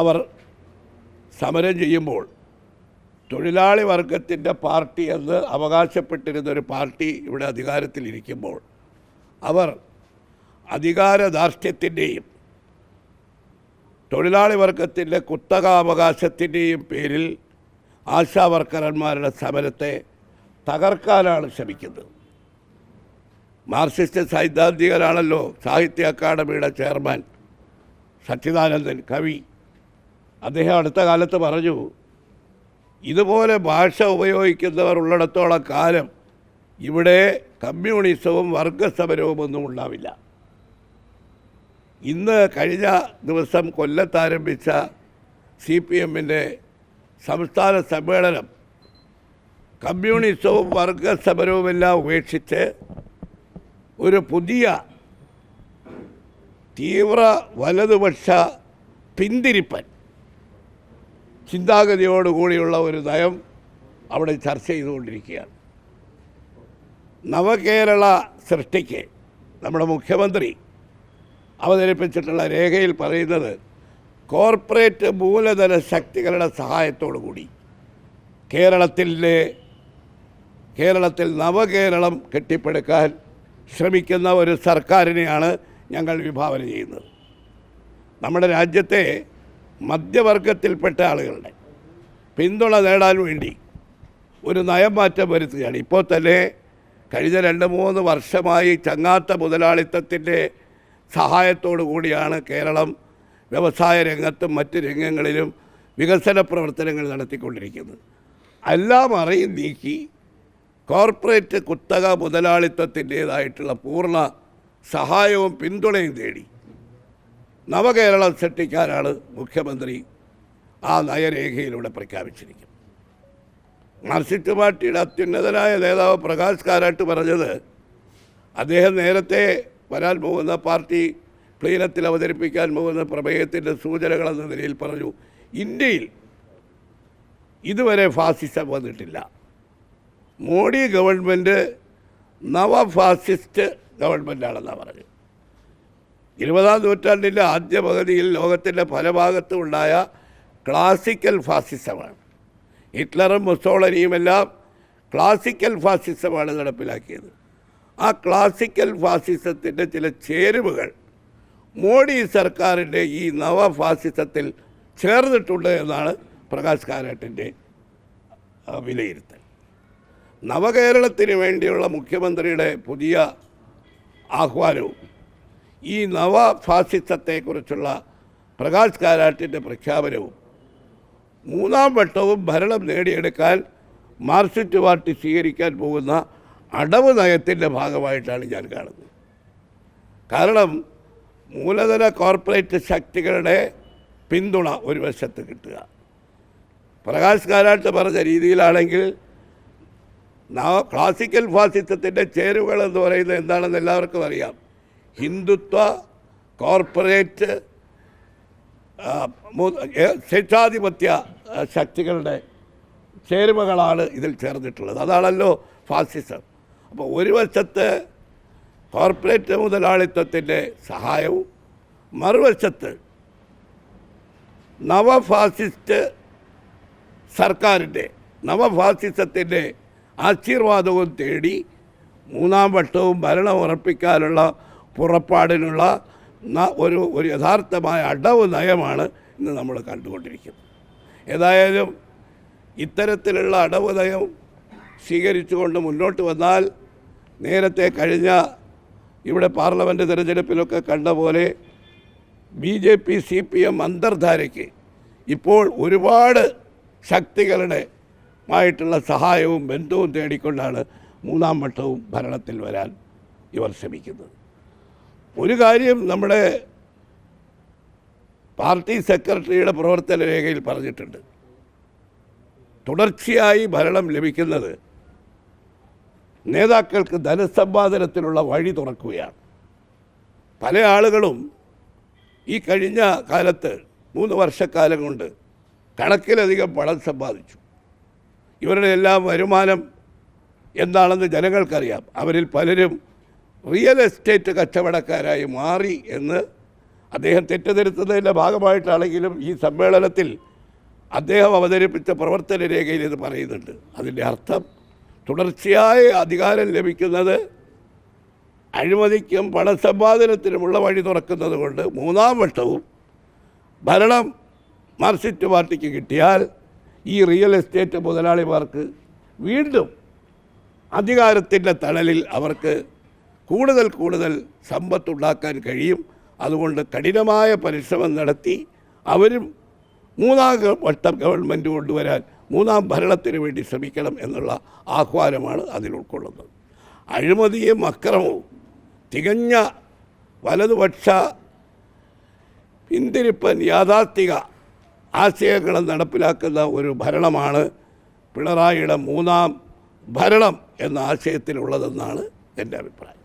അവർ സമരം ചെയ്യുമ്പോൾ തൊഴിലാളി വർഗത്തിന്റെ പാർട്ടി എന്ന് അവകാശപ്പെട്ടിരുന്ന ഒരു പാർട്ടി ഇവിടെ അധികാരത്തിലിരിക്കുമ്പോൾ അവർ അധികാരധാർഷ്ട്യത്തിന്റെയും തൊഴിലാളി വർഗത്തിന്റെ കുത്തകാവകാശത്തിന്റെയും പേരിൽ ആശാ വർക്കർമാരുടെ സമരത്തെ തകർക്കാനാണ് ശ്രമിക്കുന്നത്. മാർക്സിസ്റ്റ് സൈദ്ധാന്തികനാണല്ലോ സാഹിത്യ അക്കാദമിയുടെ ചെയർമാൻ സച്ചിദാനന്ദൻ കവി. അദ്ദേഹം അടുത്ത കാലത്ത് പറഞ്ഞു ഇതുപോലെ ഭാഷ ഉപയോഗിക്കുന്നവർ ഉള്ളിടത്തോളം കാലം ഇവിടെ കമ്മ്യൂണിസവും വർഗസമരവും ഒന്നും ഉണ്ടാവില്ല. ഇന്ന് കഴിഞ്ഞ ദിവസം കൊല്ലത്താരംഭിച്ച സി പി എമ്മിന്റെ സംസ്ഥാന സമ്മേളനം കമ്മ്യൂണിസവും വർഗസമരവുമെല്ലാം ഉപേക്ഷിച്ച് ഒരു പുതിയ തീവ്ര വലതുപക്ഷ പിന്തിരിപ്പൻ ചിന്താഗതിയോടുകൂടിയുള്ള ഒരു നയം അവിടെ ചർച്ച ചെയ്തുകൊണ്ടിരിക്കുകയാണ്. നവകേരള സൃഷ്ടിക്ക് നമ്മുടെ മുഖ്യമന്ത്രി അവതരിപ്പിച്ചിട്ടുള്ള രേഖയിൽ പറയുന്നത് കോർപ്പറേറ്റ് മൂലധന ശക്തികളുടെ സഹായത്തോടു കൂടി കേരളത്തിലെ കേരളത്തിൽ നവകേരളം കെട്ടിപ്പടുക്കാൻ ശ്രമിക്കുന്ന ഒരു സർക്കാരിനെയാണ് ഞങ്ങൾ വിഭാവന ചെയ്യുന്നത്. നമ്മുടെ രാജ്യത്തെ മധ്യവർഗത്തിൽപ്പെട്ട ആളുകളുടെ പിന്തുണ നേടാൻ വേണ്ടി ഒരു നയം മാറ്റം വരുത്തുകയാണ്. ഇപ്പോൾ തന്നെ കഴിഞ്ഞ രണ്ട് മൂന്ന് വർഷമായി ചങ്ങാത്ത മുതലാളിത്തത്തിന്റെ സഹായത്തോടു കൂടിയാണ് കേരളം വ്യവസായ രംഗത്തും മറ്റ് രംഗങ്ങളിലും വികസന പ്രവർത്തനങ്ങൾ നടത്തിക്കൊണ്ടിരിക്കുന്നത്. എല്ലാം അറിയും നീക്കി കോർപ്പറേറ്റ് കുത്തക മുതലാളിത്തത്തിന്റേതായിട്ടുള്ള പൂർണ സഹായവും പിന്തുണയും തേടി നവകേരളം സൃഷ്ടിക്കാനാണ് മുഖ്യമന്ത്രി ആ നയരേഖയിലൂടെ പ്രഖ്യാപിച്ചിരിക്കുന്നത്. മാർക്സിസ്റ്റ് പാർട്ടിയുടെ അത്യുന്നതനായ നേതാവ് പ്രകാശ് കാരാട്ട് പറഞ്ഞത് അദ്ദേഹം നേരത്തെ വരാൻ പോകുന്ന പാർട്ടി പ്ലീനത്തിൽ അവതരിപ്പിക്കാൻ പോകുന്ന പ്രമേയത്തിന്റെ സൂചനകളെന്ന നിലയിൽ പറഞ്ഞു ഇന്ത്യയിൽ ഇതുവരെ ഫാസിസം വന്നിട്ടില്ല. മോഡി ഗവൺമെന്റ് നവ ഫാസിസ്റ്റ് ഗവൺമെന്റാണെന്നാണ് പറഞ്ഞത്. ഇരുപതാം നൂറ്റാണ്ടിന്റെ ആദ്യ പകുതിയിൽ ലോകത്തിന്റെ പല ഭാഗത്തും ഉണ്ടായ ക്ലാസിക്കൽ ഫാസിസമാണ്. ഹിറ്റ്ലറും മുസോളനിയുമെല്ലാം ക്ലാസിക്കൽ ഫാസിസമാണ് നടപ്പിലാക്കിയത്. ആ ക്ലാസിക്കൽ ഫാസിസത്തിന്റെ ചില ചേരുവകൾ മോഡി സർക്കാരിന്റെ ഈ നവ ഫാസിസത്തിൽ ചേർന്നിട്ടുണ്ട് എന്നാണ് പ്രകാശ് കാരാട്ടിന്റെ വിലയിരുത്തൽ. നവകേരളത്തിന് വേണ്ടിയുള്ള മുഖ്യമന്ത്രിയുടെ പുതിയ ആഹ്വാനവും ഈ നവ ഫാസിസത്തെക്കുറിച്ചുള്ള പ്രകാശ് കാരാട്ടിന്റെ പ്രഖ്യാപനവും മൂന്നാം വട്ടവും ഭരണം നേടിയെടുക്കാൻ മാർക്സിസ്റ്റ് പാർട്ടി സ്വീകരിക്കാൻ പോകുന്ന അടവ് നയത്തിന്റെ ഭാഗമായിട്ടാണ് ഞാൻ കാണുന്നത്. കാരണം മൂലധന കോർപ്പറേറ്റ് ശക്തികളുടെ പിന്തുണ ഒരു വശത്ത് കിട്ടുക. പ്രകാശ് കാരാട്ട് പറഞ്ഞ രീതിയിലാണെങ്കിൽ ക്ലാസിക്കൽ ഫാസിസത്തിന്റെ ചേരുവകൾ എന്ന് പറയുന്നത് എന്താണെന്ന് എല്ലാവർക്കും അറിയാം. ഹിന്ദുത്വ കോർപ്പറേറ്റ് സ്വേച്ഛാധിപത്യ ശക്തികളുടെ ചേരുവകളാണ് ഇതിൽ ചേർന്നിട്ടുള്ളത്. അതാണല്ലോ ഫാസിസം. അപ്പോൾ ഒരു വശത്ത് കോർപ്പറേറ്റ് മുതലാളിത്തത്തിന്റെ സഹായവും മറുവശത്ത് നവഫാസിസ്റ്റ് സർക്കാരിന്റെ നവഫാസിസത്തിന്റെ ആശീർവാദവും തേടി മൂന്നാം വട്ടവും ഭരണം ഉറപ്പിക്കാനുള്ള പുറപ്പാടിനുള്ള ഒരു ഒരു യഥാർത്ഥമായ അടവ് നയമാണ് ഇന്ന് നമ്മൾ കണ്ടുകൊണ്ടിരിക്കുന്നത്. ഏതായാലും ഇത്തരത്തിലുള്ള അടവ് നയം സ്വീകരിച്ചുകൊണ്ട് മുന്നോട്ട് വന്നാൽ നേരത്തെ കഴിഞ്ഞ ഇവിടെ പാർലമെന്റ് തിരഞ്ഞെടുപ്പിലൊക്കെ കണ്ട പോലെ B J P C P M അന്തർധാരയ്ക്ക് ഇപ്പോൾ ഒരുപാട് ശക്തികളുടെ മായിട്ടുള്ള സഹായവും ബന്ധവും തേടിക്കൊണ്ടാണ് മൂന്നാം വട്ടവും ഭരണത്തിൽ വരാൻ ഇവർ ശ്രമിക്കുന്നത്. ഒരു കാര്യം നമ്മുടെ പാർട്ടി സെക്രട്ടറിയുടെ പ്രവർത്തന രേഖയിൽ പറഞ്ഞിട്ടുണ്ട്. തുടർച്ചയായി ഭരണം ലഭിക്കുന്നത് നേതാക്കൾക്ക് ധനസമ്പാദനത്തിനുള്ള വഴി തുറക്കുകയാണ്. പല ആളുകളും ഈ കഴിഞ്ഞ കാലത്ത് മൂന്ന് വർഷക്കാലം കൊണ്ട് കണക്കിലധികം പണം സമ്പാദിച്ചു. ഇവരുടെ എല്ലാം വരുമാനം എന്താണെന്ന് ജനങ്ങൾക്കറിയാം. അവരിൽ പലരും റിയൽ എസ്റ്റേറ്റ് കച്ചവടക്കാരായി മാറി എന്ന് അദ്ദേഹം തെറ്റിദ്ധരുത്തുന്നതിന്റെ ഭാഗമായിട്ടാണെങ്കിലും ഈ സമ്മേളനത്തിൽ അദ്ദേഹം അവതരിപ്പിച്ച പ്രവർത്തന രേഖയിൽ ഇത് പറയുന്നുണ്ട്. അതിന്റെ അർത്ഥം തുടർച്ചയായ അധികാരം ലഭിക്കുന്നത് അഴിമതിക്കും പണസമ്പാദനത്തിനുമുള്ള വഴി തുറക്കുന്നത് കൊണ്ട് മൂന്നാം വട്ടവും ഭരണം മാർക്സിസ്റ്റ് പാർട്ടിക്ക് കിട്ടിയാൽ ഈ റിയൽ എസ്റ്റേറ്റ് മുതലാളിമാർക്ക് വീണ്ടും അധികാരത്തിന്റെ തണലിൽ അവർക്ക് കൂടുതൽ കൂടുതൽ സമ്പത്തുണ്ടാക്കാൻ കഴിയും. അതുകൊണ്ട് കഠിനമായ പരിശ്രമം നടത്തി അവരും മൂന്നാം വട്ടം ഗവൺമെന്റ് കൊണ്ടുവരാൻ മൂന്നാം ഭരണത്തിന് വേണ്ടി ശ്രമിക്കണം എന്നുള്ള ആഹ്വാനമാണ് അതിൽ ഉൾക്കൊള്ളുന്നത്. അഴിമതിയും അക്രമവും തികഞ്ഞ വലതുപക്ഷ പിന്തിരിപ്പൻ യാഥാർത്ഥിക ആശയങ്ങൾ നടപ്പിലാക്കുന്ന ഒരു ഭരണമാണ് പിണറായിയുടെ മൂന്നാം ഭരണം എന്ന ആശയത്തിലുള്ളതെന്നാണ് എന്റെ അഭിപ്രായം.